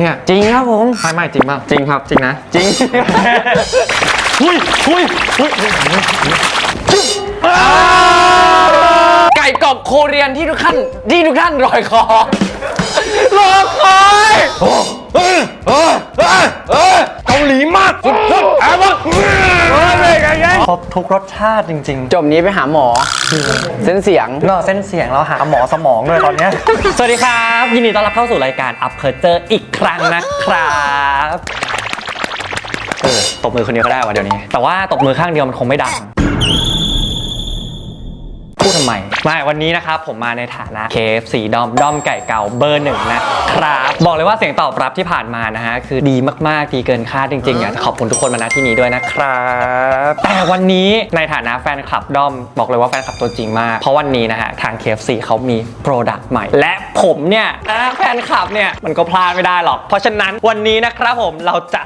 เนี่ยจริงครับผมไม่ไม่จริงป่ะจริงครับจริงนะ จริงหุยหุยหุยไก่กรอบโคเรียนที่ทุกท่านที่ทุกท่านรอยคอรอคอยเออเออเออเออเกาหลีมากสุดๆแอบว่าเฮ้ยไงไง ครบทุกรสชาติจริง จบนี้ไปหาหมอ เส้นเสียง ๆ นอกเส้นเสียงเราหาหมอสมองด้วยตอนเนี้ย สวัสดีครับ ยินดีต้อนรับเข้าสู่รายการ Up p e r t u r อีกครั้งนะครับเออตบมือคนเดียวก็ได้วะเดี๋ยวนี้ แต่ว่าตบมือข้างเดียวมันคงไม่ดังพูดทำไมไม่วันนี้นะครับผมมาในฐานะ KFC ดอมดอมไก่เก่าเบอร์หนึ่งนะครับบอกเลยว่าเสียงตอบรับที่ผ่านมานะฮะคือดีมากๆดีเกินคาดจริงๆอยากจะขอบคุณทุกคนมาณที่นี้ด้วยนะครับแต่วันนี้ในฐานะแฟนคลับดอมบอกเลยว่าแฟนคลับตัวจริงมากเพราะวันนี้นะฮะทาง KFC เขามีโปรดักต์ใหม่ และผมเนี่ยนะแฟนคลับเนี่ยมันก็พลาดไม่ได้หรอก เพราะฉะนั้นวันนี้นะครับผมเราจะ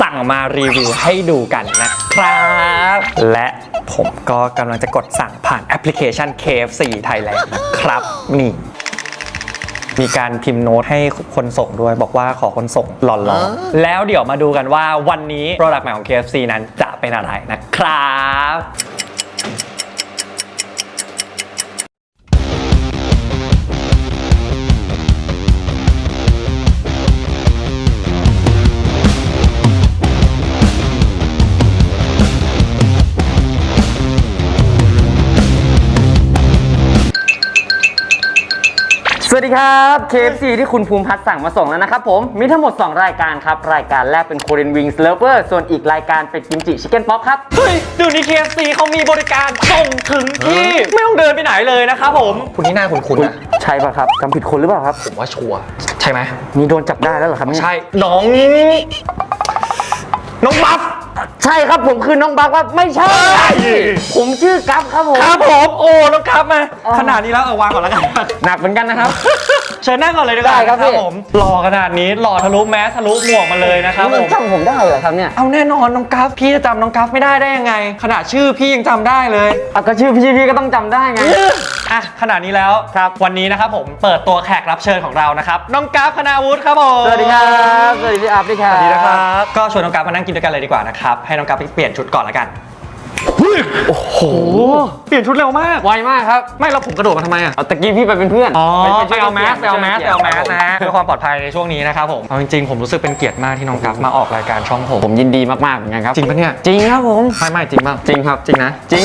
สั่งมารีวิวให้ดูกันนะครับ และ ผมก็กำลังจะกดสั่งผ่านแอปพลิเคชัน KFC Thailand นะครับนี่มีการพิมพ์โน้ตให้คนส่งด้วย บอกว่าขอคนส่งหล่อๆแล้วเดี๋ยวมาดูกันว่าวันนี้โปรดักต์ใหม่ของ KFC นั้นจะเป็นอะไรนะครับ สวัสดีครับ KFC ที่คุณภูมิพัฒน์สั่งมาส่งแล้วนะครับผม มีทั้งหมด 2 รายการครับ รายการแรกเป็น Korean Wings Lover ส่วนอีกรายการเป็นกิมจิชิคเก้นป๊อปครับเฮ้ยเดี๋ยวนี้ KFC เขามีบริการส่งถึงที่ ไม่ต้องเดินไปไหนเลยนะครับผม คุณนี่หน้าคุณคุณอะใช่ป่ะครับจำผิดคนหรือเปล่าครับ ผมว่าชัวร์ใช่ไหมมีโดนจับได้แล้วเหรอครับเนี่ยใช่น้องน้องบัฟใช่ครับผมคือน้องบักว่าไม่ใช่ ผมชื่อกัฟครับผมครับผมโอ้น้องครับมาขนาดนี้แล้วเอาวางก่อนแล้วกัน หนักเหมือนกันนะครับ เชิญนั่งก่อนเลยดีกว่าได้ครับพี่ ผมหล่อขนาดนี้หล่อทะลุแมสทะลุหมวกมาเลยนะครับผมันมจำผมได้เหรอครับเนี่ยเอาแน่นอนน้องกัฟพี่จะจำน้องกัฟไม่ได้ได้ยังไง ขนาดชื่อพี่ยังจำได้เลย อะก็ชื่อพี่พี่ก็ต้องจำได้ไง อะขนาดนี้แล้วครับวันนี้นะครับผมเปิดตัวแขกรับเชิญของเรานะครับน้องกัฟคณาวุฒิครับผมสวัสดีครับ สวัสดีพี่อัพด้วยครับ สวัสดีนะครับก็ชวนน้องกัฟมานั่งกินด้วยกันเลยดีกว่านะครับให้น้องกัฟไปเปลี่ยนชุดก่อนละกัน โอ้โห เปลี่ยนชุดเร็วมาก ไวมากครับ ไม่แล้วผมกระโดดมาทำไมอะเอาตะกี้พี่ไปเป็นเพื่อนอ๋อไปไปเอาแมสไปเอาแมสไปเอาแมสคนะรับเพื่อความปลอดภัยในช่วงนี้นะครับผมเอาจริงๆผมรู้สึกเป็นเกียรติมากที่น้องกัฟมาออกรายการช่องผมผมยินดีมากๆเหมือนกันครับจริงปะเนี่ยจริงครับผมไม่ไม่จริงป่ะจริงครับจริงนะ จริง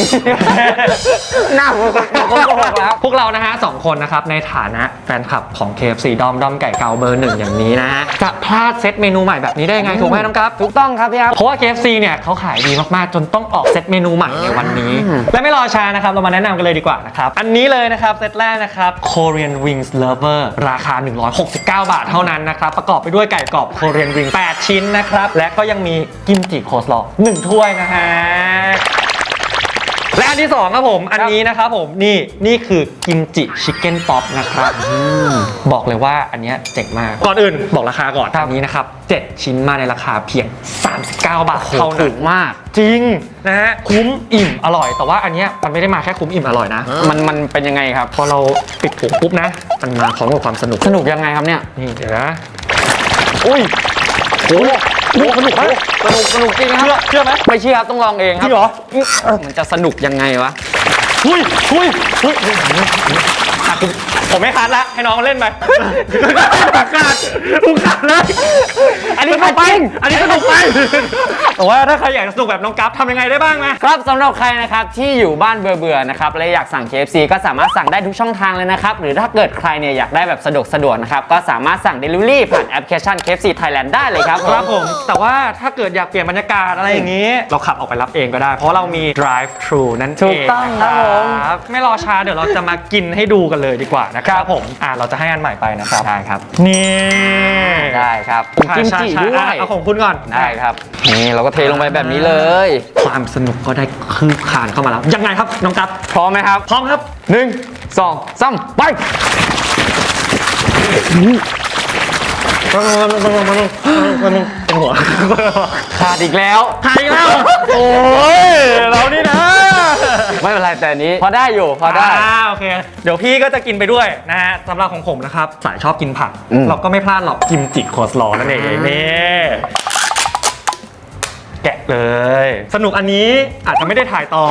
หน้าผมผมก็บอกแล้วพวกเรานะฮะสองคนนะครับในฐานะแฟนคลับของ KFC ดอมดอมไก่เกาเบอร์หนึ่งอย่างนี้นะฮะจะพลาดเซตเมนูใหม่แบบนี้ได้ยังไงถูกไหมน้องกัฟถูกต้องครับพี่อัพเพราะว่า KFC เนี่ยเขาขายดีมากๆจนต้องออกเซตเมนูใหม่ในวันนี้อืมและไม่รอช้านะครับ เรามาแนะนำกันเลยดีกว่านะครับ อันนี้เลยนะครับเซตแรกนะครับ Korean Wings Lover ราคา 169 บาทเท่านั้นนะครับ ประกอบไปด้วยไก่กรอบ Korean Wings 8 ชิ้นนะครับ และก็ยังมีกิมจิโคสลอ1ถ้วยนะฮะ และอันที่สองครับผมอันนี้นะครับผมนี่นี่คือกิมจิชิคเก้นป๊อปนะครับบอกเลยว่าอันเนี้ยเจ๋งมากก่อนอื่นบอกราคาก่อนอันนี้นะครับ7ชิ้นมาในราคาเพียง 39 บาทเท่าถูนั้นกมาก จริงนะฮะคุ้มอิ่มอร่อย แต่ว่าอันเนี้ยมันไม่ได้มาแค่คุ้มอิ่มอร่อยนะ มันมันเป็นยังไงครับ พอเราปิดถุงปุ๊บนะ มันมาพร้อมกับความสนุกสนุกยังไงครับเนี่ยนี่เดี๋ยวนะอุ้ยโอ้ โหสนุกสนุกสนุกสนุกจริงคเชื่อรับเชื่อไหม ไม่เชื่อครับต้องลองเองคจรัริงเหรอเออมันจะสนุกยังไงวะ หุยหุยหุยอะ ผมผมไม่คัดละ ให้น้องเล่นไปประกาศผมขาดเลยอันนี้เข้าไปอันนี้สนุกไปแต่ว่าถ้าใครอยากจะสนุกแบบน้องกัฟทำยังไงได้บ้างไหมครับสำหรับใครนะครับที่อยู่บ้านเบื่อๆนะครับและอยากสั่ง KFC ก็สามารถสั่งได้ทุกช่องทางเลยนะครับ หรือถ้าเกิดใครเนี่ยอยากได้แบบสะดวกสะดวกนะครับก็สามารถสั่ง Delivery ผ่านแอปพลิเคชัน KFC Thailand ได้เลยครับครับผม แต่ว่าถ้าเกิดอยากเปลี่ยนบรรยากาศอะไรอย่างนี้ เราขับออกไปรับเองก็ได้ เพราะเรามี drive thru นั่นเองถูกต้องครับผมครับไม่รอช้าเดี๋ยวเราจะมากินให้ดูกันเลยดีกว่านะครับผมอ่าเราจะให้อันใหม่ไปนะครับได้ครับ นี่ได้ครับผมกิมจิใช่ด้วใช่ยเอาของคุณก่อนได้ครับนี่เราก็เทลงไปแบบนี้เลย ความสนุกก็ได้คืบคลานเข้ามาแล้วยังไงครับน้องกัฟพร้อมไหมครับ พร้อมครับหนึ่งสองสามไปเป็นหัวขาดอีกแล้วหายแล้ว โอ้ยเรานี่นะ ไม่เป็นไรแต่อันนี้ พอได้อยู่พอได้อ่าโอเค เดี๋ยวพี่ก็จะกินไปด้วยนะฮะสำหรับของผมนะครับ สายชอบกินผัก อืม เราก็ไม่พลาดหรอกกิมจิโคสลอนั่นเองนี่แกะเลย สนุกอันนี้อาจจะไม่ได้ถ่ายต่อ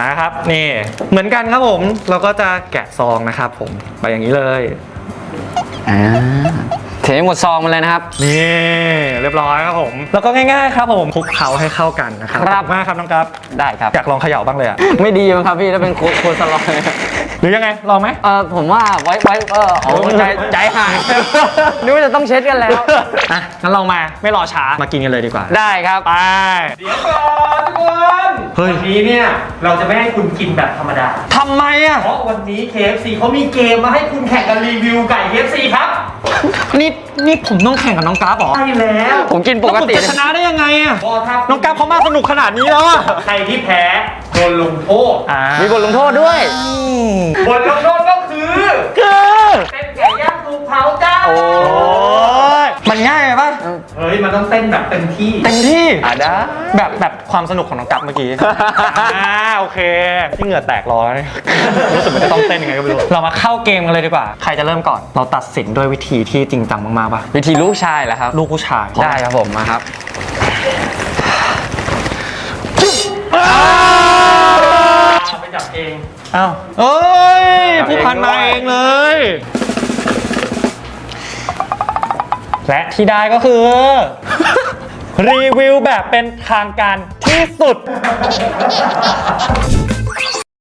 นะครับนี่ เหมือนกันครับผม เราก็จะแกะซองนะครับผมไปอย่างนี้เลย อ่า เทหมดซองมาเลยนะครับ นี่เรียบร้อยครับผม แล้วก็ง่ายๆครับผมคลุกเคล้าให้เข้ากันนะครับครับ ขอณมากครับน้องครับได้ครับ อยากลองเขย่าบ้างเลยอะไม่ดีมั้งครับพี่ถ้าเป็นโคโคสลอยหรือยังไงลองไหม เออผมว่าไว้ไว้เออโอ้ใจใจหายนึกว่าจะต้องเช็ดกันแล้ว อะงั้นเรามาไม่รอช้ามากินกันเลยดีกว่า ได้ครับ ไป เดี๋ยวก่อนทุกคน เฮ้ย วันนี้เนี่ยเราจะไม่ให้คุณกินแบบธรรมดา ทำไมอะ เพราะวันนี้ KFC เขามีเกมมาให้คุณแข่งกันรีวิวไก่ KFC ครับนี่นี่ผมต้องแข่งกับน้องกราฟเหรอใช่แล้ว ผมกินปกติแล้วผมจะชนะได้ยังไงอะน้องกราฟเขามาสนุกขนาดนี้แล้วอะใครที่แพ้โดนลงโทษมีบทลงโทษด้วย บทลงโทษก็คือคือเป็นไก่ย่างถูกเผาจ้าโอ้ย มันง่ายไหมป่ะเฮ้ย มันต้องเต้นแบบเต็มที่ เต็มที่อะได้แบบแบบความสนุกของน้องกั๊บเมื่อกี้อ่าโอเคที่เหงื่อแตกร้อนรู้สึกมันจะต้องเต้นยังไงก็ไม่รู้เรามาเข้าเกมกันเลยดีกว่า ใครจะเริ่มก่อน เราตัดสินด้วยวิธีที่จริงจังมากๆป่ะวิธีลูกชายเหรอครับลูกผู้ชายได้ครับผมมาครับไปจับเองอ้าวเอ้ยจับเองผู้พันมาด้วยเองเลย และที่ได้ก็คือ รีวิวแบบเป็นทางการที่สุด